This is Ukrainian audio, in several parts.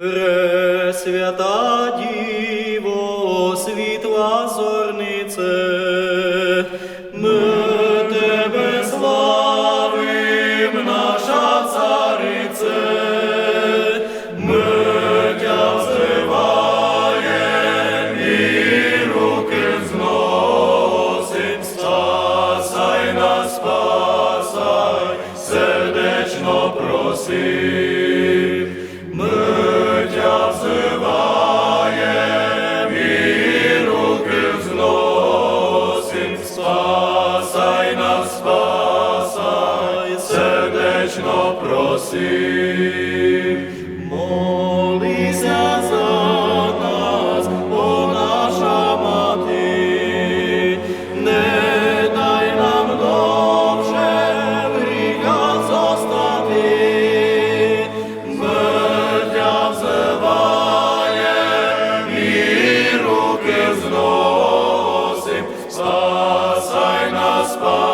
Пресвята Діво, світла зоря, спасай нас, спасай, сердечно проси, молися за нас, о наша мати, не дай нам довше в гріхах зостати, Мертя взиває і руки знов. gospel.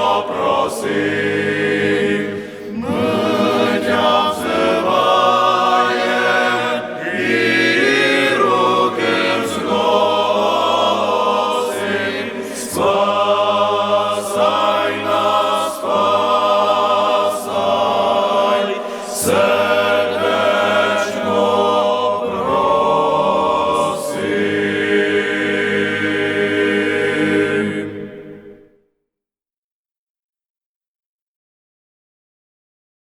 напросив.